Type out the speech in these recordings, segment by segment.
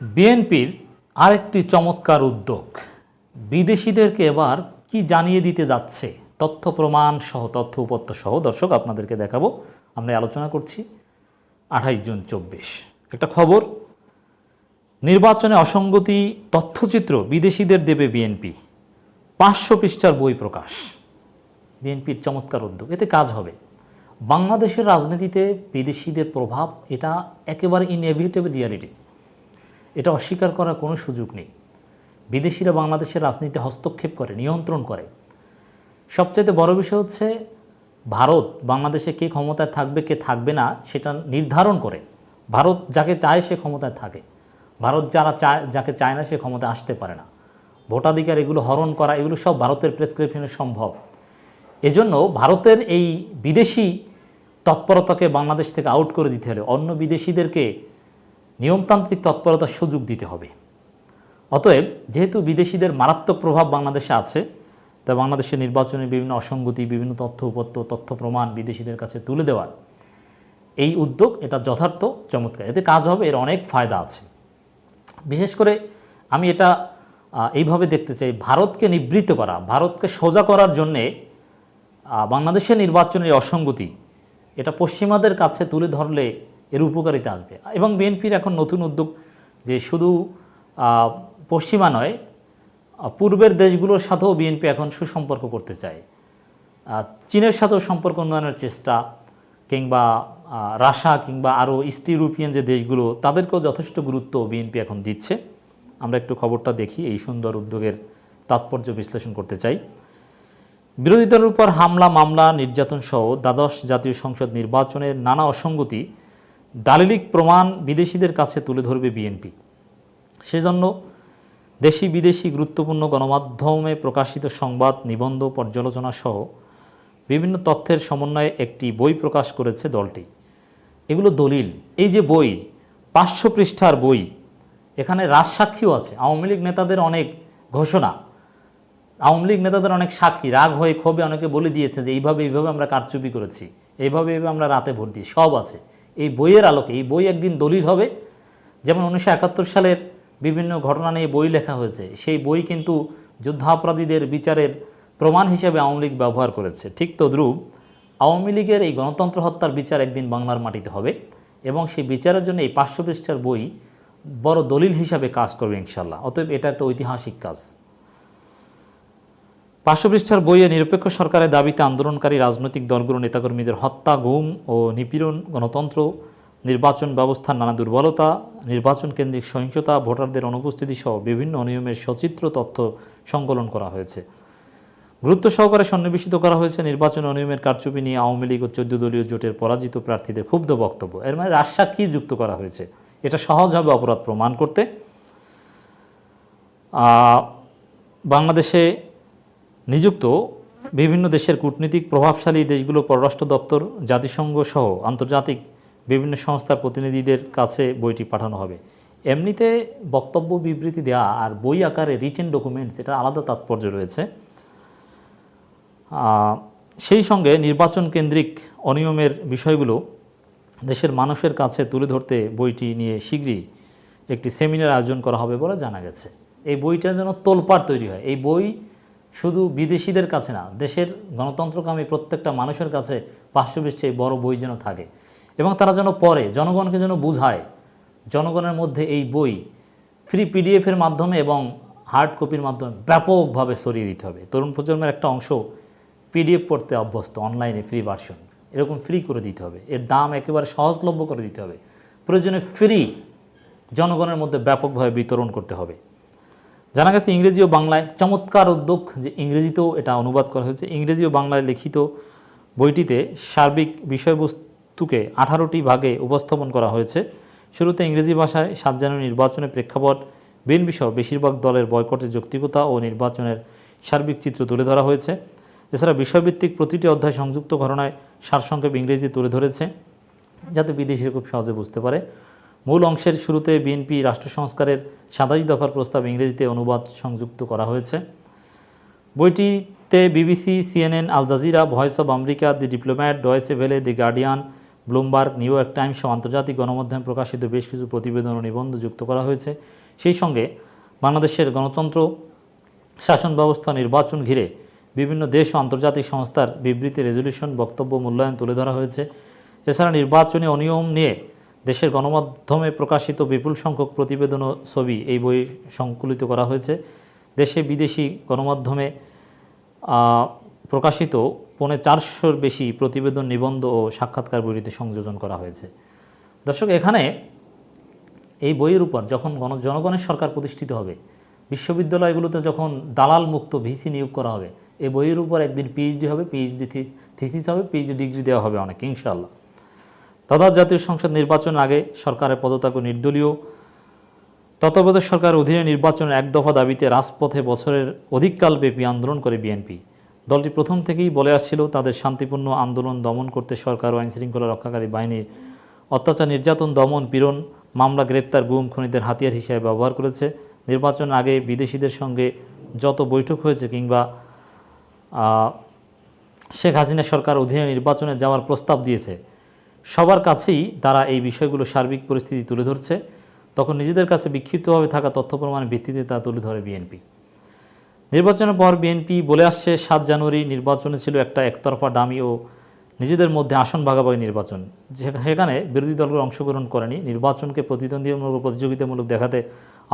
বিএনপির আরেকটি চমৎকার উদ্যোগ। বিদেশিদেরকে এবার কি জানিয়ে দিতে যাচ্ছে? তথ্য প্রমাণ সহ, তথ্য উপত্য সহ। দর্শক, আপনাদেরকে দেখাবো। আমরা আলোচনা করছি আঠাইশ জুন চব্বিশ। একটা খবর, নির্বাচনে অসঙ্গতি তথ্যচিত্র বিদেশিদের দেবে বিএনপি। পাঁচশো পৃষ্ঠার বই প্রকাশ। বিএনপির চমৎকার উদ্যোগ। এতে কাজ হবে। বাংলাদেশের রাজনীতিতে বিদেশিদের প্রভাব, এটা একেবারে ইনএভিটেবল রিয়ালিটিস এটা অস্বীকার করার কোনো সুযোগ নেই। বিদেশিরা বাংলাদেশের রাজনীতি হস্তক্ষেপ করে, নিয়ন্ত্রণ করে। সবচাইতে বড় বিষয় হচ্ছে, ভারত বাংলাদেশে কে ক্ষমতায় থাকবে, কে থাকবে না, সেটা নির্ধারণ করে। ভারত যাকে চায় সে ক্ষমতায় থাকে। ভারত যারা চায়, যাকে চায় না, সে ক্ষমতায় আসতে পারে না। ভোটাধিকার এগুলো হরণ করা, এগুলো সব ভারতের প্রেসক্রিপশনে সম্ভব। এজন্য ভারতের এই বিদেশি তৎপরতাকে বাংলাদেশ থেকে আউট করে দিতে হলে, অন্য বিদেশিদেরকে নিয়মতান্ত্রিক তৎপরতার সুযোগ দিতে হবে। অতএব, যেহেতু বিদেশিদের মারাত্মক প্রভাব বাংলাদেশে আছে, তা বাংলাদেশের নির্বাচনে বিভিন্ন অসঙ্গতি, বিভিন্ন তথ্য উপত্য, তথ্য প্রমাণ বিদেশিদের কাছে তুলে দেওয়ার এই উদ্যোগ এটা যথার্থ, চমৎকার। এতে কাজ হবে, এর অনেক ফায়দা আছে। বিশেষ করে আমি এটা এইভাবে দেখতে চাই, ভারতকে নিবৃত্ত করা, ভারতকে সোজা করার জন্যে বাংলাদেশের নির্বাচনের অসঙ্গতি, এটা পশ্চিমাদের কাছে তুলে ধরলে এর উপকারিতা আসবে। এবং বিএনপির এখন নতুন উদ্যোগ যে শুধু পশ্চিমা নয় পূর্বের দেশগুলোর সাথেও বিএনপি এখন সুসম্পর্ক করতে চায়। চীনের সাথেও সম্পর্ক উন্নয়নের চেষ্টা কিংবা রাশিয়া কিংবা আরও ইস্ট ইউরোপিয়ান যে দেশগুলো, তাদেরকেও যথেষ্ট গুরুত্ব বিএনপি এখন দিচ্ছে। আমরা একটু খবরটা দেখি, এই সুন্দর উদ্যোগের তাৎপর্য বিশ্লেষণ করতে চাই। বিরোধী দলের উপর হামলা, মামলা, নির্যাতন সহ দ্বাদশ জাতীয় সংসদ নির্বাচনের নানা অসঙ্গতি দালিলিক প্রমাণ বিদেশিদের কাছে তুলে ধরবে বিএনপি। সেজন্য দেশি বিদেশি গুরুত্বপূর্ণ গণমাধ্যমে প্রকাশিত সংবাদ, নিবন্ধ, পর্যালোচনা সহ বিভিন্ন তথ্যের সমন্বয়ে একটি বই প্রকাশ করেছে দলটি। এগুলো দলিল। এই যে বই, পাঁচশো পৃষ্ঠার বই, এখানে রাজসাক্ষীও আছে। আওয়ামী লীগ নেতাদের অনেক ঘোষণা। আওয়ামী লীগ নেতাদের অনেক সাক্ষী। রাগ হয়ে ক্ষোভে অনেকে বলে দিয়েছে যে, এইভাবে এইভাবে আমরা কারচুপি করেছি। এইভাবে এইভাবে আমরা রাতে ভোট দিই সব আছে। এই বইয়ের আলোকে, এই বই একদিন দলিল হবে। যেমন উনিশশো একাত্তর সালের বিভিন্ন ঘটনা নিয়ে বই লেখা হয়েছে, সেই বই কিন্তু যুদ্ধাপরাধীদের বিচারের প্রমাণ হিসেবে আওয়ামী লীগ ব্যবহার করেছে। ঠিক তদ্রূপ, আওয়ামী লীগের এই গণতন্ত্র হত্যার বিচার একদিন বাংলার মাটিতে হবে এবং সেই বিচারের জন্য এই পাঁচশো পৃষ্ঠার বই বড় দলিল হিসাবে কাজ করবে ইনশাল্লাহ অতএব এটা একটা ঐতিহাসিক কাজ। পাঁচশো পৃষ্ঠার বইয়ে নিরপেক্ষ সরকারের দাবিতে আন্দোলনকারী রাজনৈতিক দলগুলো নেতাকর্মীদের হত্যা, গুম ও নিপীড়ন, গণতন্ত্র, নির্বাচন ব্যবস্থার নানা দুর্বলতা, নির্বাচন কেন্দ্রিক সহিংসতা, ভোটারদের অনুপস্থিতি সহ বিভিন্ন অনিয়মের সচিত্র তথ্য সংকলন করা হয়েছে। গুরুত্ব সহকারে সন্নিবেশিত করা হয়েছে নির্বাচন অনিয়মের কারচুপি নিয়ে আওয়ামী লীগ ও চোদ্দ দলীয় জোটের পরাজিত প্রার্থীদের ক্ষুব্ধ বক্তব্য। এর মানে রাজসাক্ষী যুক্ত করা হয়েছে। এটা সহজ হবে অপরাধ প্রমাণ করতে। বাংলাদেশে নিযুক্ত বিভিন্ন দেশের কূটনীতিক প্রভাবশালী দেশগুলো পররাষ্ট্র দপ্তর, জাতিসংঘ সহ আন্তর্জাতিক বিভিন্ন সংস্থার প্রতিনিধিদের কাছে বইটি পাঠানো হবে। এমনিতে বক্তব্য বিবৃতি দেওয়া আর বই আকারে রিটেন ডকুমেন্টস এটা আলাদা তাৎপর্য রয়েছে। সেই সঙ্গে নির্বাচন কেন্দ্রিক অনিয়মের বিষয়গুলো দেশের মানুষের কাছে তুলে ধরতে বইটি নিয়ে শীঘ্রই একটি সেমিনার আয়োজন করা হবে বলে জানা গেছে। এই বইটা যেন তোলপাড় তৈরি হয়। এই বই শুধু বিদেশিদের কাছে না, দেশের গণতন্ত্রকামী প্রত্যেকটা মানুষের কাছে পাঁচশো পৃষ্ঠে বড় বই যেন থাকে। এবং তারা যেন পড়ে, জনগণকে যেন বুঝায়। জনগণের মধ্যে এই বই ফ্রি পিডিএফের মাধ্যমে এবং হার্ড কপির মাধ্যমে ব্যাপকভাবে ছড়িয়ে দিতে হবে। তরুণ প্রজন্মের একটা অংশ পিডিএফ পড়তে অভ্যস্ত অনলাইনে ফ্রি ভার্সন এরকম ফ্রি করে দিতে হবে। এর দাম একেবারে সহজলভ্য করে দিতে হবে। প্রয়োজনে ফ্রি জনগণের মধ্যে ব্যাপকভাবে বিতরণ করতে হবে। জানা গেছে ইংরেজি ও বাংলায় চমৎকার উদ্যোগ যে ইংরেজিতেও এটা অনুবাদ করা হয়েছে। ইংরেজি ও বাংলায় লিখিত বইটিতে সার্বিক বিষয়বস্তুকে আঠারোটি ভাগে উপস্থাপন করা হয়েছে। শুরুতে ইংরেজি ভাষায় সাত জানুয়ারি নির্বাচনের প্রেক্ষাপট, বিএনপি সহ বেশিরভাগ দলের বয়কটের যৌক্তিকতা ও নির্বাচনের সার্বিক চিত্র তুলে ধরা হয়েছে। এছাড়া বিষয়ভিত্তিক প্রতিটি অধ্যায় সংযুক্ত ঘটনায় সারসংক্ষেপ ইংরেজি তুলে ধরেছে, যাতে বিদেশিরা খুব সহজে বুঝতে পারে। মূল অংশের শুরুতে বিএনপি রাষ্ট্র সংস্কারের সাতাশ দফার প্রস্তাব ইংরেজিতে অনুবাদ সংযুক্ত করা হয়েছে। বইটিতে BBC, CNN, Al Jazeera, Voice of America, the Diplomat Deutsche Welle, the Guardian, Bloomberg, New York Times সহ আন্তর্জাতিক গণমাধ্যমে প্রকাশিত বেশ কিছু প্রতিবেদন ও নিবন্ধ যুক্ত করা হয়েছে। সেই সঙ্গে বাংলাদেশের গণতন্ত্র, শাসন ব্যবস্থা, নির্বাচন ঘিরে বিভিন্ন দেশ ও আন্তর্জাতিক সংস্থার বিবৃতি, রেজলিউশন, বক্তব্য, মূল্যায়ন তুলে ধরা হয়েছে। এছাড়া নির্বাচনী অনিয়ম নিয়ে দেশের গণমাধ্যমে প্রকাশিত বিপুল সংখ্যক প্রতিবেদন ও ছবি এই বই সংকলিত করা হয়েছে। দেশে বিদেশি গণমাধ্যমে প্রকাশিত পৌনে চারশোর বেশি প্রতিবেদন নিবন্ধ ও সাক্ষাৎকার বইটিতে সংযোজন করা হয়েছে। দর্শক, এখানে এই বইয়ের উপর যখন গণ, জনগণের সরকার প্রতিষ্ঠিত হবে, বিশ্ববিদ্যালয়গুলোতে যখন দালাল মুক্ত ভিসি নিয়োগ করা হবে এই বইয়ের উপর একদিন পিএইচডি হবে পিএইচডি থিসিস হবে পিএইচডি ডিগ্রি দেওয়া হবে অনেক, ইনশাআল্লাহ। তথা জাতীয় সংসদ নির্বাচনের আগে সরকারের পদত্যাগ নির্দলীয়। তত্ত্বাবধায়ক সরকারের অধীনে নির্বাচনের এক দফা দাবিতে রাজপথে বছরের অধিককাল ব্যাপী আন্দোলন করে বিএনপি। দলটি প্রথম থেকেই বলে আসছিল, তাদের শান্তিপূর্ণ আন্দোলন দমন করতে সরকার ও আইনশৃঙ্খলা রক্ষাকারী বাহিনীর অত্যাচার, নির্যাতন, দমন, পীড়ন, মামলা, গ্রেপ্তার, গুম, খনিদের হাতিয়ার হিসেবে ব্যবহার করেছে। নির্বাচন আগে বিদেশিদের সঙ্গে যত বৈঠক হয়েছে কিংবা শেখ হাসিনা সরকার অধীনে নির্বাচনে যাওয়ার প্রস্তাব দিয়েছে সবার কাছেই তারা এই বিষয়গুলো সার্বিক পরিস্থিতি তুলে ধরছে। তখন নিজেদের কাছে বিক্ষিপ্তভাবে থাকা তথ্য প্রমাণের ভিত্তিতে তা তুলে ধরে বিএনপি। নির্বাচনের পর বিএনপি বলে আসছে, সাত জানুয়ারি নির্বাচনে ছিল একটা একতরফা ডামি ও নিজেদের মধ্যে আসন ভাগাভাগি নির্বাচন। সেখানে বিরোধী দলগুলো অংশগ্রহণ করেনি। নির্বাচনকে প্রতিদ্বন্দ্বীমূলক প্রতিযোগিতামূলক দেখাতে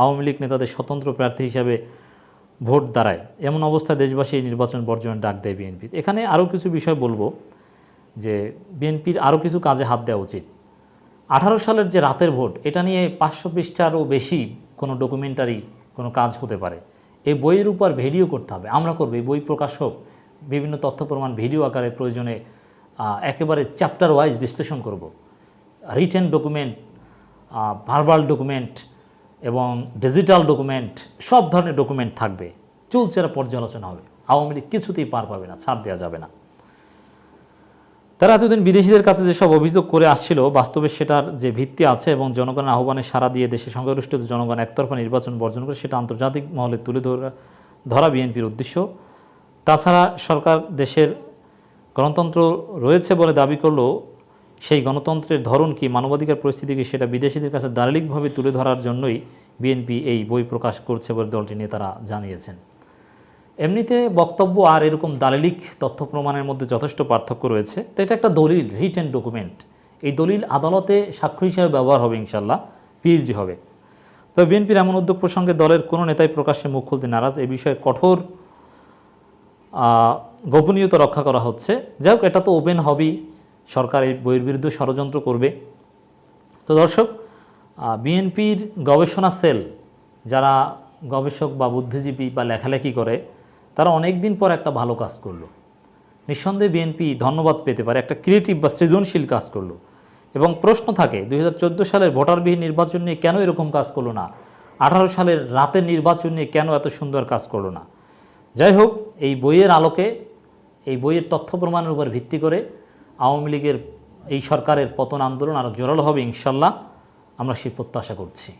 আওয়ামী লীগ নেতাদের স্বতন্ত্র প্রার্থী হিসাবে ভোট দাঁড়ায়। এমন অবস্থায় দেশবাসী নির্বাচন বর্জনের ডাক দেয় বিএনপি। এখানে আরও কিছু বিষয় বলব। যে বিএনপির আরও কিছু কাজে হাত দেওয়া উচিত। আঠারো সালের যে রাতের ভোট, এটা নিয়ে পাঁচশো পৃষ্ঠারও বেশি কোনো ডকুমেন্টারি কোনো কাজ হতে পারে। এই বইয়ের উপর ভিডিও করতে হবে। আমরা করব, এই বই প্রকাশক বিভিন্ন তথ্য প্রমাণ ভিডিও আকারে প্রয়োজনে একেবারে চ্যাপ্টার ওয়াইজ বিশ্লেষণ করব। রিটেন ডকুমেন্ট ভার্বাল ডকুমেন্ট এবং ডিজিটাল ডকুমেন্ট সব ধরনের ডকুমেন্ট থাকবে। চুলচেরা পর্যালোচনা হবে। আওয়ামী লীগ কিছুতেই পার পাবে না, ছাড় দেওয়া যাবে না। তারা এতদিন বিদেশিদের কাছে যেসব অভিযোগ করে আসছিল, বাস্তবে সেটার যে ভিত্তি আছে এবং জনগণের আহ্বানে সাড়া দিয়ে দেশে সংখ্যাগরিষ্ঠ জনগণ একতরফা নির্বাচন বর্জন করে, সেটা আন্তর্জাতিক মহলে তুলে ধরা ধরা বিএনপির উদ্দেশ্য। তাছাড়া সরকার দেশের গণতন্ত্র রয়েছে বলে দাবি করলেও সেই গণতন্ত্রের ধরন কি, মানবাধিকার পরিস্থিতি কি, সেটা বিদেশিদের কাছে দালিলিকভাবে তুলে ধরার জন্যই বিএনপি এই বই প্রকাশ করছে বলে দলটি নেতারা জানিয়েছেন। এমনিতে বক্তব্য আর এরকম দালিলিক তথ্য প্রমাণের মধ্যে যথেষ্ট পার্থক্য রয়েছে। তো এটা একটা দলিল রিটেন ডকুমেন্ট এই দলিল আদালতে সাক্ষ্য হিসাবে ব্যবহার হবে ইনশাল্লাহ পিএইচডি হবে। তবে বিএনপির এমন উদ্যোগ প্রসঙ্গে দলের কোনো নেতাই প্রকাশ্যে মুখ খুলতে নারাজ। এ বিষয়ে কঠোর গোপনীয়তা রক্ষা করা হচ্ছে। যাই হোক, এটা তো ওপেন হবেই। সরকার এই বইয়ের বিরুদ্ধে ষড়যন্ত্র করবে। তো দর্শক বিএনপির গবেষণা সেল, যারা গবেষক বা বুদ্ধিজীবী বা লেখালেখি করে তারা অনেক দিন পর একটা ভালো কাজ করল। নিঃসন্দেহে বিএনপি ধন্যবাদ পেতে পারে, একটা ক্রিয়েটিভ বা সৃজনশীল কাজ করল। এবং প্রশ্ন থাকে, দুই হাজার চোদ্দ সালের ভোটারবিহীন নির্বাচন নিয়ে কেন এরকম কাজ করল না? আঠারো সালের রাতের নির্বাচন নিয়ে কেন এত সুন্দর কাজ করল না? যাই হোক, এই বইয়ের আলোকে, এই বইয়ের তথ্য প্রমাণের উপর ভিত্তি করে আওয়ামী লীগের এই সরকারের পতন আন্দোলন আরও জোরালো হবে ইনশাল্লাহ। আমরা সেই প্রত্যাশা করছি।